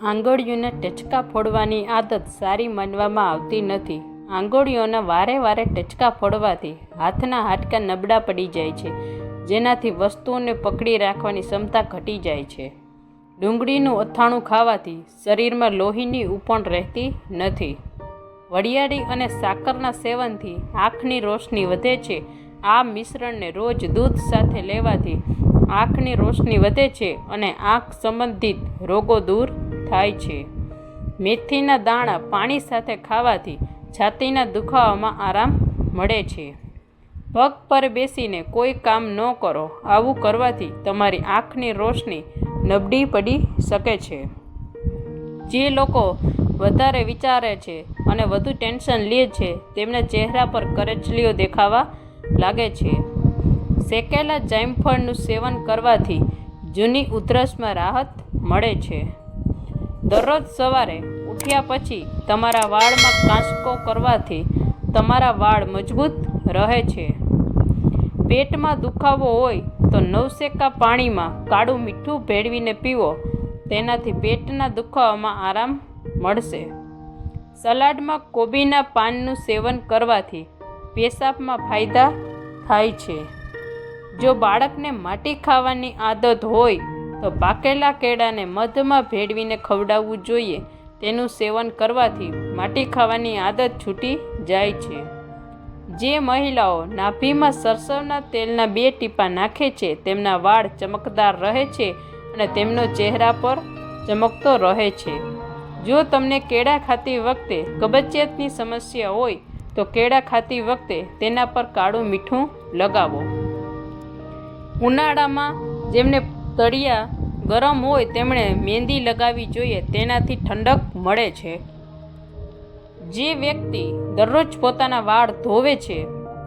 આંગળીઓને ટચકા ફોડવાની આદત સારી માનવામાં આવતી નથી. આંગળીઓના વારે વારે ટચકા ફોડવાથી હાથના હાડકાં નબળા પડી જાય છે, જેનાથી વસ્તુઓને પકડી રાખવાની ક્ષમતા ઘટી જાય છે. ડુંગળીનું અથાણું ખાવાથી શરીરમાં લોહીની ઉપણ રહેતી નથી. વરિયાળી અને સાકરના સેવનથી આંખની રોશની વધે છે. આ મિશ્રણને રોજ દૂધ સાથે લેવાથી આંખની રોશની વધે છે અને આંખ સંબંધિત રોગો દૂર થાય છે. મેથીના દાણા પાણી સાથે ખાવાથી છાતીના દુખાવામાં આરામ મળે છે. પગ પર બેસીને કોઈ કામ ન કરો. આવું કરવાથી તમારી આંખની રોશની નબળી પડી શકે છે. જે લોકો વધારે વિચારે છે અને વધુ ટેન્શન લે છે, તેમના ચહેરા પર કરચલીઓ દેખાવા લાગે છે. શેકેલા જાયફળનું સેવન કરવાથી જૂની ઉધરસમાં રાહત મળે છે. દરરોજ સવારે ઉઠ્યા પછી તમારા વાળમાં કાંસકો કરવાથી તમારા વાળ મજબૂત રહે છે. પેટમાં દુખાવો હોય તો નવશેકા પાણીમાં કાળું મીઠું ભેળવીને પીવો. તેનાથી પેટના દુખાવામાં આરામ મળશે. સલાડમાં કોબીના પાનનું સેવન કરવાથી પેશાબમાં ફાયદા થાય છે. જો બાળકને માટી ખાવાની આદત હોય તો પાકેલા કેળાને મધમાં ભેળવીને ખવડાવવું જોઈએ. તેનું સેવન કરવાથી માટી ખાવાની આદત છૂટી જાય છે. જે મહિલાઓ નાભીમાં સરસવના તેલના બે ટીપા નાખે છે, તેમના વાળ ચમકદાર રહે છે અને તેમનો ચહેરા પર ચમકતો રહે છે. જો તમને કેળા ખાતી વખતે કબજિયાતની સમસ્યા હોય, તો કેળા ખાતી વખતે તેના પર કાળું મીઠું લગાવો. ઉનાળામાં જેમને તળિયા ગરમ હોય તેમણે મહેંદી લગાવવી જોઈએ, તેનાથી ઠંડક મળે છે. જે વ્યક્તિ દરરોજ પોતાના વાળ ધોવે છે,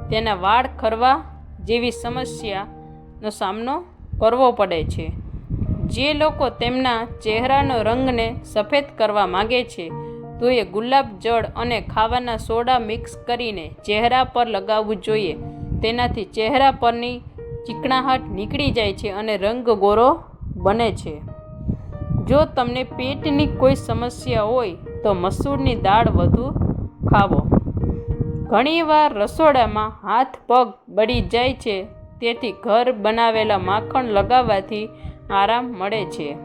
તેના વાળ ખરવા જેવી સમસ્યાનો સામનો કરવો પડે છે. જે લોકો તેમના ચહેરાનો રંગને સફેદ કરવા માગે છે, તો એ ગુલાબ જળ અને ખાવાના સોડા મિક્સ કરીને ચહેરા પર લગાવવું જોઈએ. તેનાથી ચહેરા પરની ચીકણાહટ નીકળી જાય છે અને રંગ ગોરો બને છે. જો તમને પેટની કોઈ સમસ્યા હોય, તો મસૂરની દાળ વધુ ખાવો. ઘણીવાર રસોડામાં હાથ પગ બળી જાય છે, તેથી ઘર બનાવેલા માખણ લગાવવાથી આરામ મળે છે.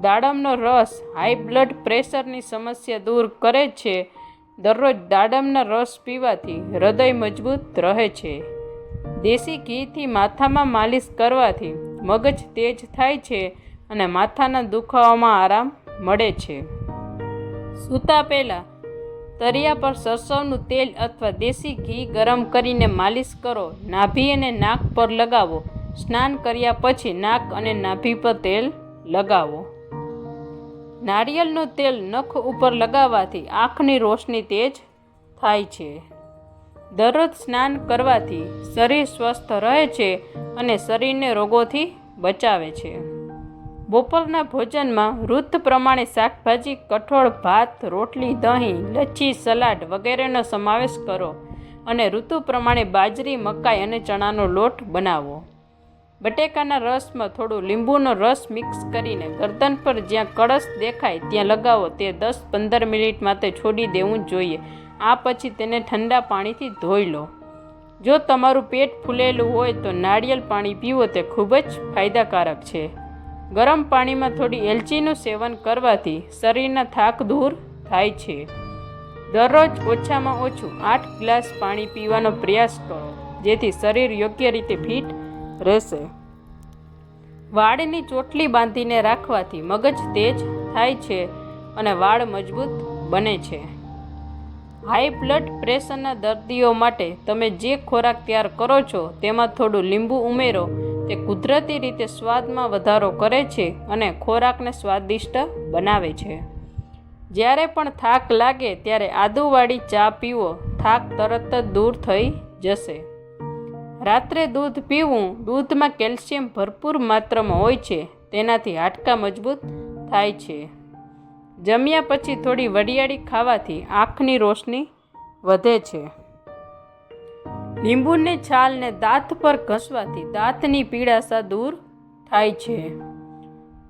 દાડમનો રસ હાઈ બ્લડ પ્રેશરની સમસ્યા દૂર કરે છે. દરરોજ દાડમના રસ પીવાથી હૃદય મજબૂત રહે છે. દેશી ઘીથી માથામાં માલિશ કરવાથી મગજ તેજ થાય છે અને માથાના દુખાવામાં આરામ મળે છે. સૂતા પહેલાં તરિયા પર સરસવનું તેલ અથવા દેશી ઘી ગરમ કરીને માલિશ કરો. નાભી અને નાક પર લગાવો. સ્નાન કર્યા પછી નાક અને નાભી પર તેલ લગાવો. નારિયેળનું તેલ નખ ઉપર લગાવવાથી આંખની રોશની તેજ થાય છે. દરરોજ સ્નાન કરવાથી શરીર સ્વસ્થ રહે છે અને શરીરને રોગોથી બચાવે છે. બપોરના ભોજનમાં ઋતુ પ્રમાણે શાકભાજી, કઠોળ, ભાત, રોટલી, દહીં, લચ્છી, સલાડ વગેરેનો સમાવેશ કરો અને ઋતુ પ્રમાણે બાજરી, મકાઈ અને ચણાનો લોટ બનાવો. બટેકાના રસમાં થોડું લીંબુનો રસ મિક્સ કરીને ગરદન પર જ્યાં કળશ દેખાય ત્યાં લગાવો. તે દસ પંદર મિનિટ માટે છોડી દેવું જોઈએ. આ પછી તેને ઠંડા પાણીથી ધોઈ લો. જો તમારું પેટ ફૂલેલું હોય તો નાળિયેર પાણી પીવો, તે ખૂબ જ ફાયદાકારક છે. ગરમ પાણીમાં થોડી એલચીનું સેવન કરવાથી શરીરના થાક દૂર થાય છે. દરરોજ ઓછામાં ઓછું આઠ ગ્લાસ પાણી પીવાનો પ્રયાસ કરો, જેથી શરીર યોગ્ય રીતે ફિટ રહેશે. વાળની ચોટલી બાંધીને રાખવાથી મગજ તેજ થાય છે અને વાળ મજબૂત બને છે. હાઈ બ્લડ પ્રેશરના દર્દીઓ માટે તમે જે ખોરાક તૈયાર કરો છો, તેમાં થોડું લીંબુ ઉમેરો. તે કુદરતી રીતે સ્વાદમાં વધારો કરે છે અને ખોરાકને સ્વાદિષ્ટ બનાવે છે. જ્યારે પણ થાક લાગે, ત્યારે આદુવાળી ચા પીવો. થાક તરત જ દૂર થઈ જશે. રાત્રે દૂધ પીવું દૂધમાં કેલ્શિયમ ભરપૂર માત્રામાં હોય છે, તેનાથી હાડકાં મજબૂત થાય છે. જમ્યા પછી થોડી વરિયાળી ખાવાથી આંખની રોશની વધે છે. લીંબુની છાલને દાંત પર ઘસવાથી દાંતની પીડાશા દૂર થાય છે.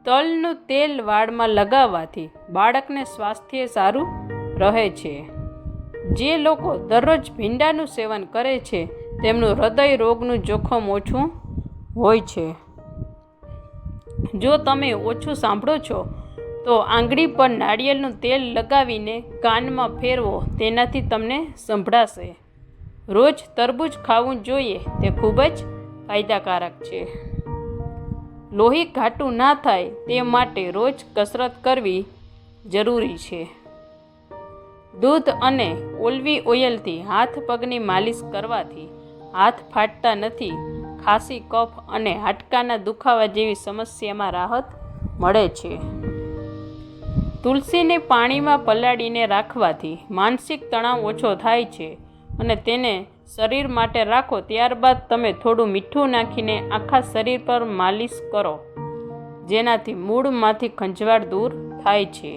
તલનું તેલ વાળમાં લગાવવાથી બાળકને સ્વાસ્થ્ય સારું રહે છે. જે લોકો દરરોજ ભીંડાનું સેવન કરે છે, તેમનું હૃદય રોગનું જોખમ ઓછું હોય છે. જો તમે ઓછું સાંભળો છો તો આંગળી પર નાળિયેરનું તેલ લગાવીને કાનમાં ફેરવો, તેનાથી તમને સંભળાશે. રોજ તરબૂચ ખાવું જોઈએ, તે ખૂબ જ ફાયદાકારક છે. લોહી ઘાટું ના થાય, તે માટે રોજ કસરત કરવી જરૂરી છે. દૂધ અને ઓલવી ઓઇલથી હાથ પગની માલિશ કરવાથી હાથ ફાટતા નથી, ખાંસી, કફ અને હાડકાના દુખાવા જેવી સમસ્યામાં રાહત મળે છે. તુલસીને પાણીમાં પલાળીને રાખવાથી માનસિક તણાવ ઓછો થાય છે અને તેને શરીર માટે રાખો ત્યારબાદ તમે થોડું મીઠું નાખીને આખા શરીર પર માલિશ કરો, જેનાથી મૂળમાંથી ખંજવાળ દૂર થાય છે.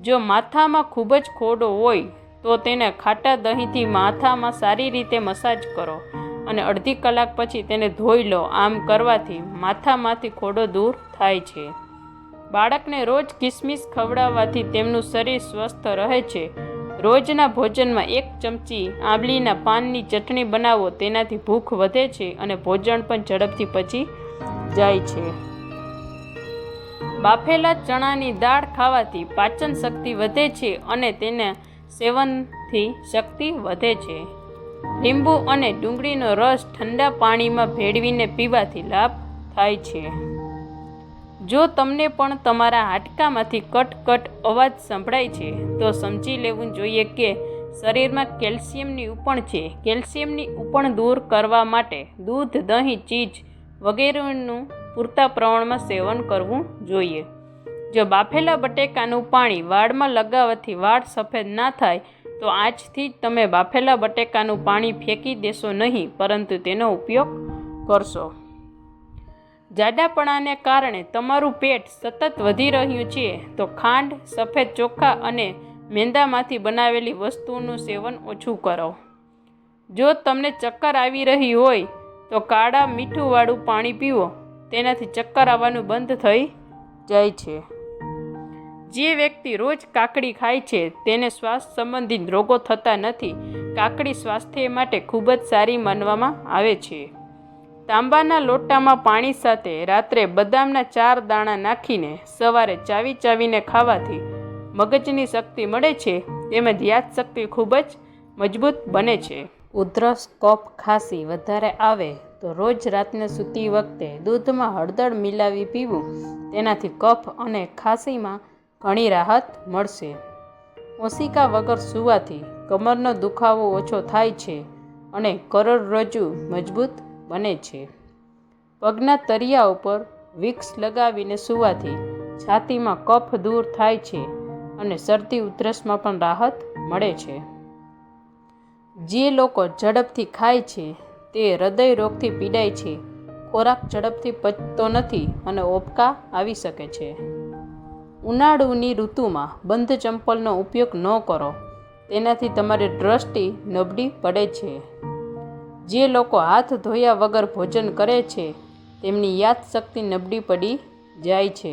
જો માથામાં ખૂબ જ ખોડો હોય, તો તેને ખાટા દહીંથી માથામાં સારી રીતે મસાજ કરો અને અડધી કલાક પછી તેને ધોઈ લો. આમ કરવાથી માથામાંથી ખોડો દૂર થાય છે. બાળકને રોજ કિસમિસ ખવડાવવાથી તેમનું શરીર સ્વસ્થ રહે છે. રોજના ભોજનમાં એક ચમચી આંબલીના પાનની ચટણી બનાવો, તેનાથી ભૂખ વધે છે અને ભોજન પણ ઝડપથી પચી જાય છે. બાફેલા ચણાની દાળ ખાવાથી પાચન શક્તિ વધે છે અને તેના સેવનથી શક્તિ વધે છે. લીંબુ અને ડુંગળીનો રસ ઠંડા પાણીમાં ભેળવીને પીવાથી લાભ થાય છે. જો તમને પણ તમારા હાડકામાંથી કટ કટ અવાજ સંભળાય છે, તો સમજી લેવું જોઈએ કે શરીરમાં કેલ્શિયમની ઉપણ છે. કેલ્શિયમની ઉપણ દૂર કરવા માટે દૂધ, દહીં, ચીજ વગેરેનું પૂરતા પ્રમાણમાં સેવન કરવું જોઈએ. જો બાફેલા બટેકાનું પાણી વાળમાં લગાવવાથી વાળ સફેદ ના થાય, તો આજથી તમે બાફેલા બટેકાનું પાણી ફેંકી દેશો નહીં, પરંતુ તેનો ઉપયોગ કરશો. જાડાપણાને કારણે તમારું પેટ સતત વધી રહ્યું છે, તો ખાંડ, સફેદ ચોખા અને મેંદામાંથી બનાવેલી વસ્તુઓનું સેવન ઓછું કરો. જો તમને ચક્કર આવી રહી હોય, તો કાળા મીઠુંવાળું પાણી પીવો. તેનાથી ચક્કર આવવાનું બંધ થઈ જાય છે. જે વ્યક્તિ રોજ કાકડી ખાય છે, તેને શ્વાસ સંબંધિત રોગો થતા નથી. કાકડી સ્વાસ્થ્ય માટે ખૂબ જ સારી માનવામાં આવે છે. તાંબાના લોટામાં પાણી સાથે રાત્રે બદામના ચાર દાણા નાખીને સવારે ચાવી ચાવીને ખાવાથી મગજની શક્તિ મળે છે, તેમજ યાદશક્તિ ખૂબ જ મજબૂત બને છે. ઉધરસ, કફ ખાંસી વધારે આવે તો રોજ રાતને સૂતી વખતે દૂધમાં હળદર મિલાવી પીવું, તેનાથી કફ અને ખાંસીમાં ઘણી રાહત મળશે. ઓશિકા વગર સૂવાથી કમરનો દુખાવો ઓછો થાય છે અને કરોડરજ્જુ મજબૂત બને છે. પગના તરિયા ઉપર વિક્સ લગાવીને સૂવાથી છાતીમાં કફ દૂર થાય છે અને શરદી ઉધરસમાં પણ રાહત મળે છે. જે લોકો ઝડપથી ખાય છે તે હૃદય રોગથી પીડાય છે, ખોરાક ઝડપથી પચતો નથી અને ઓપકા આવી શકે છે. ઉનાળુની ઋતુમાં બંધ ચંપલનો ઉપયોગ ન કરો, તેનાથી તમારી દ્રષ્ટિ નબળી પડે છે. જે લોકો હાથ ધોયા વગર ભોજન કરે છે તેમની યાદશક્તિ નબળી પડી જાય છે.